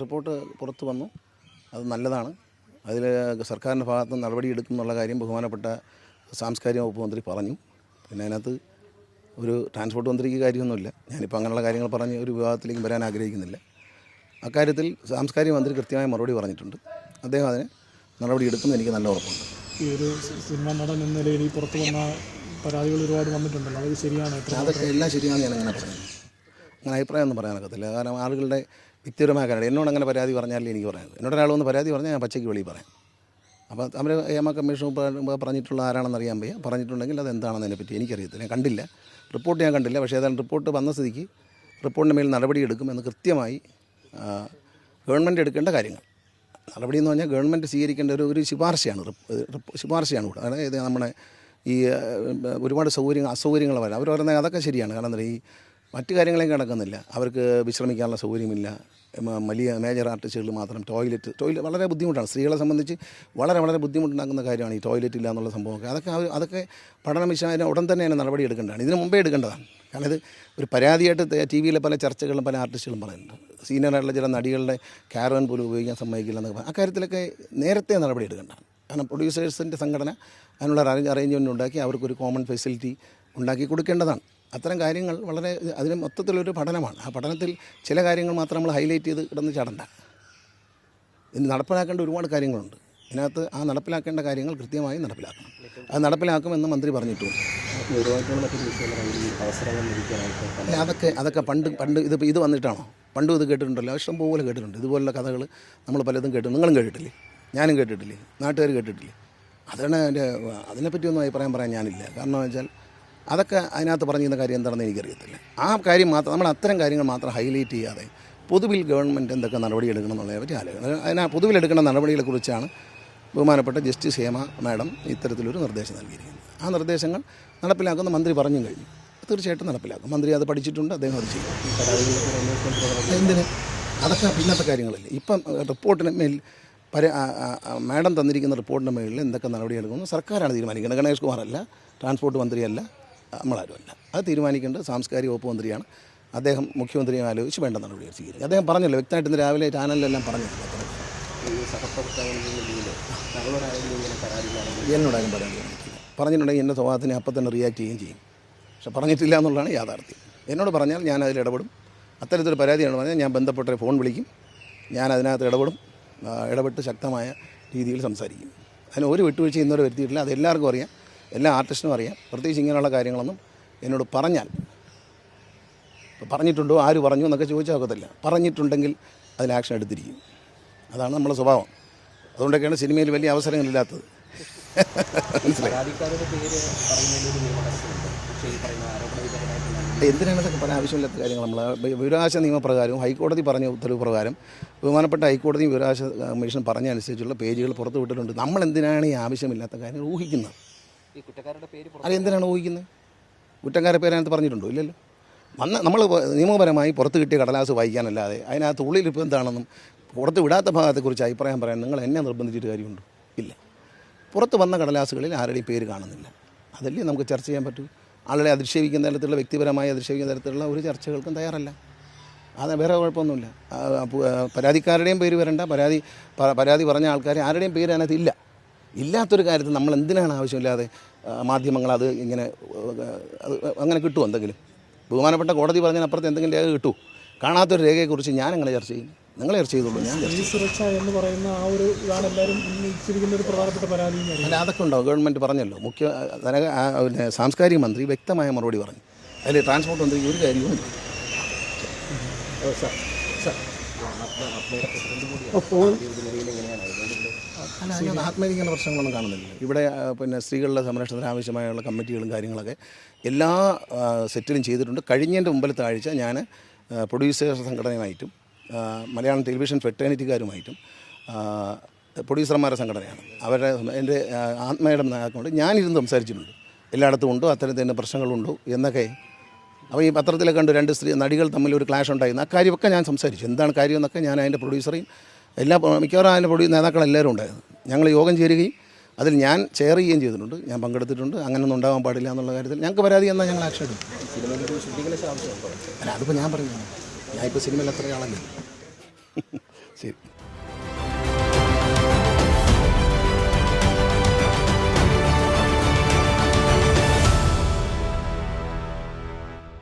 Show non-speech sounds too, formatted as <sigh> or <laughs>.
Report പുറത്തു വന്നു. അത് നല്ലതാണ്. അതിൽ സർക്കാരിന്റെ ഭാഗത്ത് നിന്ന് എടുക്കുന്നുള്ള എന്നുള്ള കാര്യം ബഹുമാനപ്പെട്ട സാംസ്കാരിക വകുപ്പ് മന്ത്രി പറഞ്ഞു. പിന്നെ അതിനകത്ത് ഒരു ട്രാൻസ്പോർട്ട് മന്ത്രിക്ക് കാര്യമൊന്നുമില്ല. ഞാനിപ്പോൾ അങ്ങനെയുള്ള കാര്യങ്ങൾ പറഞ്ഞ് ഒരു വിവാദത്തിലേക്ക് വരാൻ ആഗ്രഹിക്കുന്നില്ല. അക്കാര്യത്തിൽ സാംസ്കാരിക മന്ത്രി കൃത്യമായ മറുപടി പറഞ്ഞിട്ടുണ്ട്. അദ്ദേഹം അതിന് നടപടി എടുക്കുമെന്ന് എനിക്ക് നല്ല ഉറപ്പുണ്ട്. ഈ ഒരു സിനിമാ നടൻ എന്ന നിലയിൽ ഈ പുറത്ത് വന്ന പരാതികൾ ഒരുപാട് വന്നിട്ടുണ്ടല്ലോ. അത് ശരിയാണ്? അതൊക്കെ എല്ലാം ശരിയാണെന്ന് ഞാൻ അങ്ങനെ പറയുന്നത് അങ്ങനെ അഭിപ്രായം ഒന്നും പറയാനൊക്കത്തില്ല കാരണം ആളുകളുടെ വ്യക്തിപരമായ കാര്യം. എന്നോട് അങ്ങനെ പരാതി പറഞ്ഞാലേ എനിക്ക് പറയാം എന്നോട് ഒരാൾ വന്ന് പരാതി പറഞ്ഞാൽ ഞാൻ പച്ചയ്ക്ക് വെളിയിൽ പറയാം. അപ്പോൾ അവർ ഏമ കമ്മീഷൻ പറഞ്ഞിട്ടുള്ള ആരാണെന്ന് അറിയാൻ വയ്യ. പറഞ്ഞിട്ടുണ്ടെങ്കിൽ അത് എന്താണെന്ന് അതിനെപ്പറ്റി എനിക്കറിയത്തില്ല. ഞാൻ കണ്ടില്ല. റിപ്പോർട്ട് ഞാൻ കണ്ടില്ല. പക്ഷേ ഏതായാലും റിപ്പോർട്ട് വന്ന സ്ഥിതിക്ക് റിപ്പോർട്ടിന്റെ മേൽ നടപടിയെടുക്കുമെന്ന് കൃത്യമായി ഗവൺമെന്റ് എടുക്കേണ്ട കാര്യങ്ങൾ. നടപടി എന്ന് പറഞ്ഞാൽ ഗവൺമെന്റ് സ്വീകരിക്കേണ്ട ഒരു ഒരു ശുപാർശയാണ്. ശുപാർശയാണ് കൂടെ. അതായത് നമ്മുടെ ഈ ഒരുപാട് സൗകര്യങ്ങൾ അസൗകര്യങ്ങൾ വരാം. അവർ പറയുന്നത് അതൊക്കെ ശരിയാണ്. കാരണം എന്താ ഈ മറ്റു കാര്യങ്ങളെയും കിടക്കുന്നില്ല. അവർക്ക് വിശ്രമിക്കാനുള്ള സൗകര്യമില്ല. വലിയ മേജർ ആർട്ടിസ്റ്റുകൾ മാത്രം ടോയ്ലറ്റ് ടോയ്ലറ്റ് വളരെ ബുദ്ധിമുട്ടാണ്. സ്ത്രീകളെ സംബന്ധിച്ച് വളരെ വളരെ ബുദ്ധിമുട്ടുണ്ടാക്കുന്ന കാര്യമാണ് ഈ ടോയ്ലറ്റ് ഇല്ല എന്നുള്ള സംഭവമൊക്കെ. അതൊക്കെ അതൊക്കെ പഠന വിശാലം ഉടൻ തന്നെ അതിന് നടപടി എടുക്കേണ്ടതാണ്. ഇതിന് മുമ്പേ എടുക്കേണ്ടതാണ്. കാരണം ഇത് ഒരു പരാതിയായിട്ട് ടി വിയിലെ പല ചർച്ചകളും പല ആർട്ടിസ്റ്റുകളും പറയുന്നുണ്ട്. സീനിയറായിട്ടുള്ള ചില നടികളുടെ കാരവൻ പോലും ഉപയോഗിക്കാൻ സമ്മതിക്കില്ല എന്നൊക്കെ. അക്കാര്യത്തിലൊക്കെ നേരത്തെ നടപടി എടുക്കേണ്ടതാണ്. കാരണം പ്രൊഡ്യൂസേഴ്സിന്റെ സംഘടന അതിനുള്ള അറേഞ്ച് അറേഞ്ച്മെന്റ് ഉണ്ടാക്കി അവർക്കൊരു കോമൺ ഫെസിലിറ്റി ഉണ്ടാക്കി കൊടുക്കേണ്ടതാണ്. അത്തരം കാര്യങ്ങൾ വളരെ അതിന് മൊത്തത്തിലൊരു പഠനമാണ്. ആ പഠനത്തിൽ ചില കാര്യങ്ങൾ മാത്രം നമ്മൾ ഹൈലൈറ്റ് ചെയ്ത് കിടന്ന് ചടണ്ട. ഇത് നടപ്പിലാക്കേണ്ട ഒരുപാട് കാര്യങ്ങളുണ്ട്. ഇതിനകത്ത് ആ നടപ്പിലാക്കേണ്ട കാര്യങ്ങൾ കൃത്യമായി നടപ്പിലാക്കണം. അത് നടപ്പിലാക്കുമെന്ന് മന്ത്രി പറഞ്ഞിട്ടുണ്ട്. അതൊക്കെ അതൊക്കെ പണ്ട് പണ്ട് ഇത് ഇത് വന്നിട്ടാണോ? പണ്ടും ഇത് കേട്ടിട്ടുണ്ടല്ലോ. ഇഷ്ടം പോലെ കേട്ടിട്ടുണ്ട്. ഇതുപോലുള്ള കഥകൾ നമ്മൾ പലതും കേട്ടു നിങ്ങളും കേട്ടിട്ടില്ലേ? ഞാനും കേട്ടിട്ടില്ലേ? നാട്ടുകാർ കേട്ടിട്ടില്ലേ? അതാണ് എന്റെ അതിനെപ്പറ്റിയൊന്നും അഭിപ്രായം പറയാൻ ഞാനില്ല. കാരണം വെച്ചാൽ അതൊക്കെ അതിനകത്ത് പറഞ്ഞിരുന്ന കാര്യം എന്താണെന്ന് എനിക്കറിയത്തില്ല. ആ കാര്യം മാത്രം നമ്മൾ അത്തരം കാര്യങ്ങൾ മാത്രം ഹൈലൈറ്റ് ചെയ്യാതെ പൊതുവിൽ ഗവൺമെന്റ് എന്തൊക്കെ നടപടി എടുക്കണം എന്നുള്ളതിനെ പറ്റി ആലോചിക്കണം. അതിനാ പൊതുവിൽ എടുക്കേണ്ട നടപടികളെക്കുറിച്ചാണ് ബഹുമാനപ്പെട്ട ജസ്റ്റിസ് ഹേമ മാഡം ഇത്തരത്തിലൊരു നിർദ്ദേശം നൽകിയിരിക്കുന്നത്. ആ നിർദ്ദേശങ്ങൾ നടപ്പിലാക്കുന്ന മന്ത്രി പറഞ്ഞു കഴിഞ്ഞു. തീർച്ചയായിട്ടും നടപ്പിലാക്കും. മന്ത്രി അത് പഠിച്ചിട്ടുണ്ട് അദ്ദേഹം അത് ചെയ്യും. എന്തിന്? അതൊക്കെ പിന്നത്തെ കാര്യങ്ങളല്ലേ. ഇപ്പം റിപ്പോർട്ടിന് മേൽ പര മാഡം തന്നിരിക്കുന്ന റിപ്പോർട്ടിന്റെ മേളിൽ എന്തൊക്കെ നടപടിയെടുക്കുന്നു സർക്കാരാണ് തീരുമാനിക്കുന്നത്. ഗണേഷ് കുമാറല്ല ട്രാൻസ്പോർട്ട് മന്ത്രിയല്ല നമ്മളാരുമല്ല. അത് തീരുമാനിക്കേണ്ടത് സാംസ്കാരിക വകുപ്പ് മന്ത്രിയാണ്. അദ്ദേഹം മുഖ്യമന്ത്രിയും ആലോചിച്ച് വേണ്ട നടപടികൾ സ്വീകരിക്കും അദ്ദേഹം പറഞ്ഞല്ലോ വ്യക്തമായിട്ട് ഇന്ന് രാവിലെ ചാനലിലെല്ലാം പറഞ്ഞിട്ടില്ല എന്നോടാരും പറയാൻ പറഞ്ഞിട്ടുണ്ടെങ്കിൽ എന്റെ സ്വഭാവത്തിനെ അപ്പം തന്നെ റിയാക്ട് ചെയ്യുകയും ചെയ്യും. പക്ഷെ പറഞ്ഞിട്ടില്ല എന്നുള്ളതാണ് യാഥാർത്ഥ്യം. എന്നോട് പറഞ്ഞാൽ ഞാൻ അതിൽ ഇടപെടും. അത്തരത്തിലൊരു പരാതിയാണ് പറഞ്ഞാൽ ഞാൻ ബന്ധപ്പെട്ട ഫോൺ വിളിക്കും. ഞാൻ അതിനകത്ത് ഇടപെടും. ഇടപെട്ട് ശക്തമായ രീതിയിൽ സംസാരിക്കും. അതിന് ഒരു വിട്ടുവീഴ്ച ഇന്നോട് വരുത്തിയിട്ടില്ല. അത് എല്ലാവർക്കും അറിയാം. എല്ലാ ആർട്ടിസ്റ്റിനും അറിയാം. പ്രത്യേകിച്ച് ഇങ്ങനെയുള്ള കാര്യങ്ങളൊന്നും എന്നോട് പറഞ്ഞാൽ പറഞ്ഞിട്ടുണ്ടോ ആര് പറഞ്ഞു എന്നൊക്കെ ചോദിച്ചാൽ ഒക്കത്തില്ല. പറഞ്ഞിട്ടുണ്ടെങ്കിൽ അതിൽ ആക്ഷൻ എടുത്തിരിക്കും. അതാണ് നമ്മുടെ സ്വഭാവം. അതുകൊണ്ടൊക്കെയാണ് സിനിമയിൽ വലിയ അവസരങ്ങളില്ലാത്തത്. എന്തിനാണ് ഇതൊക്കെ പറയാൻ ആവശ്യമില്ലാത്ത കാര്യങ്ങൾ? നമ്മൾ വിവരാശ നിയമപ്രകാരവും ഹൈക്കോടതി പറഞ്ഞ ഉത്തരവ് പ്രകാരം ബഹുമാനപ്പെട്ട ഹൈക്കോടതിയും വിവരാശ കമ്മീഷൻ പറഞ്ഞ അനുസരിച്ചുള്ള പേജുകൾ പുറത്തുവിട്ടിട്ടുണ്ട്. നമ്മൾ എന്തിനാണ് ഈ ആവശ്യമില്ലാത്ത കാര്യങ്ങൾ ഊഹിക്കുന്നത്? ഈ കുറ്റക്കാരുടെ പേര് എന്തിനാണ് ഊഹിക്കുന്നത്? കുറ്റക്കാരെ പേരതിനകത്ത് പറഞ്ഞിട്ടുണ്ടോ? ഇല്ലല്ലോ. വന്ന നമ്മൾ നിയമപരമായി പുറത്ത് കിട്ടിയ കടലാസ് വായിക്കാനല്ലാതെ അതിനകത്ത് ഉള്ളിൽ എന്താണെന്നും പുറത്ത് വിടാത്ത ഭാഗത്തെക്കുറിച്ച് അഭിപ്രായം പറയാൻ നിങ്ങൾ എന്നെ നിർബന്ധിച്ചിട്ട് കാര്യമുണ്ടോ? ഇല്ല. പുറത്ത് വന്ന കടലാസുകളിൽ ആരുടെയും പേര് കാണുന്നില്ല. അതല്ലേ നമുക്ക് ചർച്ച ചെയ്യാൻ പറ്റൂ? ആളുകളെ അധിക്ഷേപിക്കുന്ന തരത്തിലുള്ള വ്യക്തിപരമായി അധിക്ഷേപിക്കുന്ന തരത്തിലുള്ള ഒരു ചർച്ചകൾക്കും തയ്യാറല്ല. അത് വേറെ കുഴപ്പമൊന്നുമില്ല. പരാതിക്കാരുടെയും പേര് വരണ്ട. പരാതി പരാതി പറഞ്ഞ ആൾക്കാർ ആരുടെയും പേര് അതിനകത്ത് ഇല്ല. ഇല്ലാത്തൊരു കാര്യത്തിൽ നമ്മൾ എന്തിനാണ് ആവശ്യമില്ലാതെ മാധ്യമങ്ങൾ അത് ഇങ്ങനെ അങ്ങനെ കിട്ടുമോ എന്തെങ്കിലും? ബഹുമാനപ്പെട്ട കോടതി പറഞ്ഞതിനപ്പുറത്ത് എന്തെങ്കിലും രേഖ കിട്ടുമോ കാണാത്തൊരു രേഖയെക്കുറിച്ച് ഞാൻ എങ്ങനെ ചർച്ച ചെയ്യും? നിങ്ങൾ ചർച്ച ചെയ്തോളൂ ഞാൻ സുരക്ഷ എന്ന് പറയുന്ന ആ ഒരു ഇതാണ് എല്ലാവരും ഉന്നയിച്ചിരിക്കുന്ന ഒരു പ്രധാനപ്പെട്ട പരാതി അല്ല അതൊക്കെ ഉണ്ടാവും ഗവൺമെന്റ് പറഞ്ഞല്ലോ. മുഖ്യ ധന ആ, പിന്നെ സാംസ്കാരിക മന്ത്രി വ്യക്തമായ മറുപടി പറഞ്ഞു. അതിൽ ട്രാൻസ്പോർട്ട് മന്ത്രി ഒരു കാര്യവും സാർ അല്ല ആത്മീയക്കുന്ന പ്രശ്നങ്ങളൊന്നും കാണുന്നില്ല. ഇവിടെ പിന്നെ സ്ത്രീകളുടെ സംരക്ഷണത്തിന് ആവശ്യമായുള്ള കമ്മിറ്റികളും കാര്യങ്ങളൊക്കെ എല്ലാ സെറ്റിലും ചെയ്തിട്ടുണ്ട്. കഴിഞ്ഞതിന്റെ മുമ്പിലത്തെ ആഴ്ച ഞാൻ പ്രൊഡ്യൂസേഴ്സ് സംഘടനയുമായിട്ടും മലയാളം ടെലിവിഷൻ ഫെറ്റേണിറ്റിക്കാരുമായിട്ടും പ്രൊഡ്യൂസർമാരുടെ സംഘടനയാണ്. അവരുടെ എന്റെ ആത്മയുടെ നേതാക്കൊണ്ട് ഞാനിരുന്ന് സംസാരിച്ചിട്ടുണ്ട്. എല്ലായിടത്തും ഉണ്ടോ? അത്തരത്തിൽ പ്രശ്നങ്ങളുണ്ടോ? എന്നൊക്കെ അപ്പോൾ ഈ പത്രത്തിലെ കണ്ട് രണ്ട് സ്ത്രീ നടികൾ തമ്മിൽ ഒരു ക്ലാഷ് ഉണ്ടായിരുന്നു. ആ കാര്യമൊക്കെ ഞാൻ സംസാരിച്ചു. എന്താണ് കാര്യം എന്നൊക്കെ ഞാൻ അതിന്റെ പ്രൊഡ്യൂസറെയും എല്ലാ മിക്കവാറും അതിന്റെ പ്രൊഡ്യൂ നേതാക്കളെല്ലാവരും ഉണ്ടായിരുന്നു. ഞങ്ങൾ യോഗം ചേരുകയും അതിൽ ഞാൻ ചെയർ ചെയ്യുകയും ചെയ്തിട്ടുണ്ട്. ഞാൻ പങ്കെടുത്തിട്ടുണ്ട്. അങ്ങനെയൊന്നും ഉണ്ടാകാൻ പാടില്ല എന്നുള്ള കാര്യത്തിൽ ഞങ്ങൾക്ക് പരാതി എന്നാൽ ഞങ്ങൾ ആക്ഷൻ എടുക്കും അല്ല അതിപ്പോൾ ഞാൻ പറഞ്ഞു ഇപ്പോൾ സിനിമയിൽ അത്ര ആളല്ലേ. <laughs> ശരി.